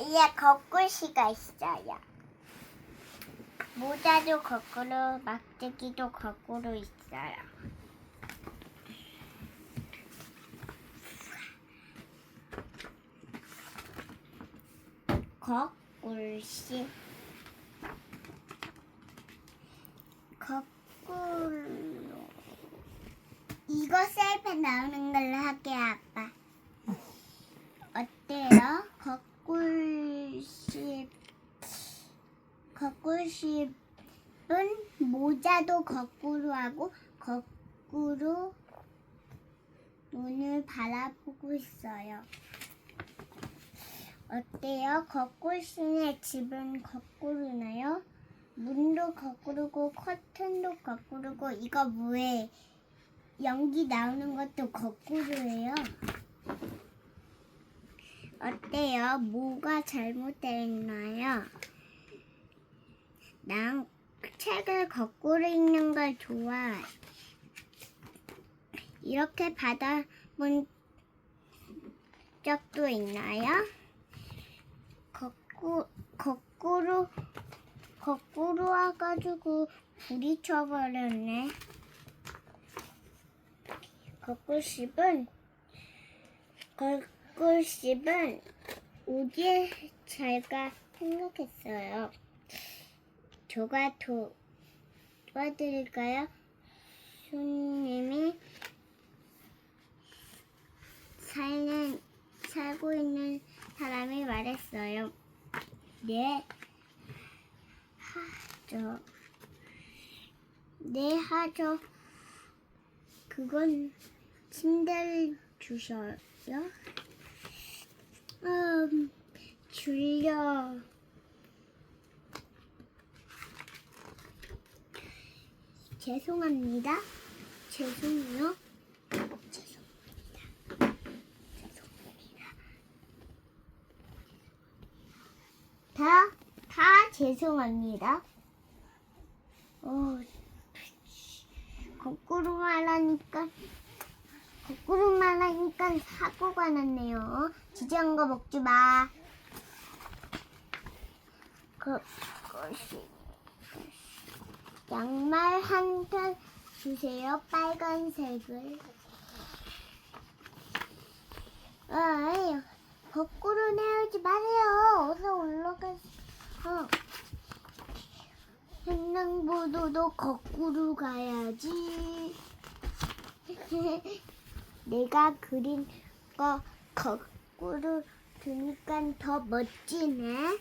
이제 거꾸시가 있어요. 모자도 거꾸로, 막대기도 거꾸로 있어요. 거꾸시 거꾸로 이거 셀프 나오는 걸로 할게요 아빠 어때요? 거꾸시 거꾸시은 모자도 거꾸로 하고 거꾸로 눈을 바라보고 있어요. 어때요? 거꾸신의 집은 거꾸로나요? 문도 거꾸로고 커튼도 거꾸로고 이거 뭐에 연기 나오는 것도 거꾸로예요. 어때요? 뭐가 잘못됐나요? 난 책을 거꾸로 읽는 걸 좋아해. 이렇게 받아본 적도 있나요? 거꾸, 거꾸로, 거꾸로 와가지고 부딪혀버렸네. 거꾸십은, 거꾸십은 오지에 잘가 생각했어요. 저가 도, 도와드릴까요? 손님이 살는, 살고 있는 사람이 말했어요. 네, 하죠. 네, 하죠. 그건 침대를 주셔요? 음, 줄려. 죄송합니다. 죄송해요. 죄송합니다. 죄송합니다. 다, 다 죄송합니다. 어, 거꾸로 말하니까, 거꾸로 말하니까 사고가 났네요. 지지한 거 먹지 마. 그, 것이. 양말 한켤 주세요. 빨간색을. 아이, 거꾸로 내려오지 마세요. 어서 올라가서. 횡단보도도 거꾸로 가야지. 내가 그린 거 거꾸로 두니까 더 멋지네.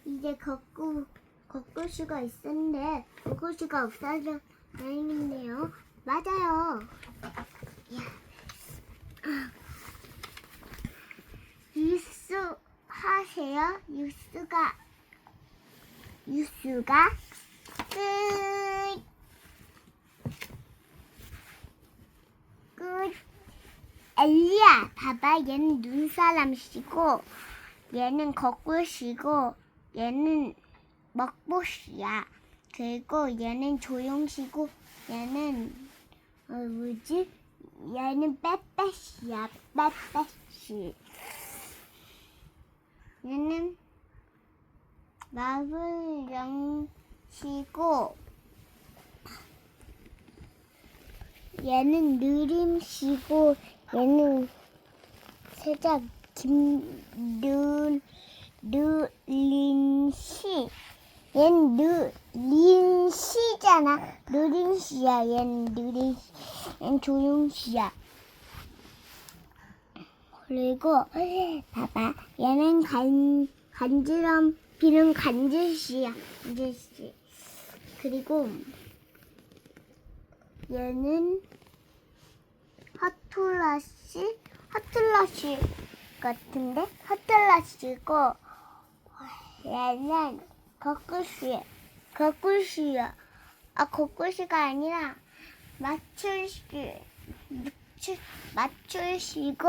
아, 이제 거꾸 거꾸시가 있었는데 거꾸시가 없어져 다행이네요. 맞아요. 야. 아. 뉴스 하세요. 뉴스가 뉴스가 끝. 끝. 엘리야, 봐봐. 얘는 눈사람이고, 얘는 거꾸시고, 얘는 먹보시야. 그리고 얘는 조용시고, 얘는 어 뭐지? 얘는 빼빼시야. 빼빼시. 얘는 마블 영시고, 얘는 느림시고, 얘는 세작 김느 느린시. 얜 느, 린시잖아. 느린시야. 얜 느린, 얜 조용 시야. 그리고, 봐봐. 얘는 간, 간지럼, 비는 간질시야. 간질시. 그리고, 얘는 하툴라시? 하툴라시 같은데? 하툴라시고, 얘는 거꾸시, 거꾸시야. 아, 거꾸시가 아니라 맞출시, 맞출, 맞출시고,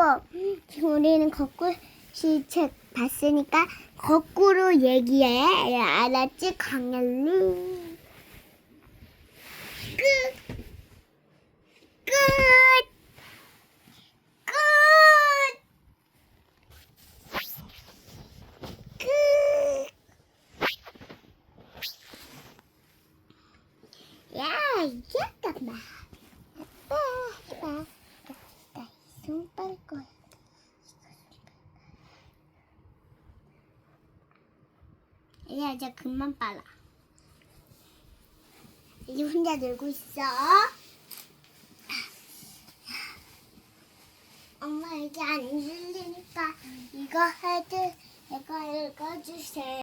지금 우리는 거꾸시 책 봤으니까 거꾸로 얘기해. 알았지, 강현리? 끝! 끝! 끝! 잠깐만. 아빠, 거야. 이제 그만 빨아. 이제 혼자 놀고 있어. 엄마 이제 안 들리니까 이거 해도 이거 읽어주세요.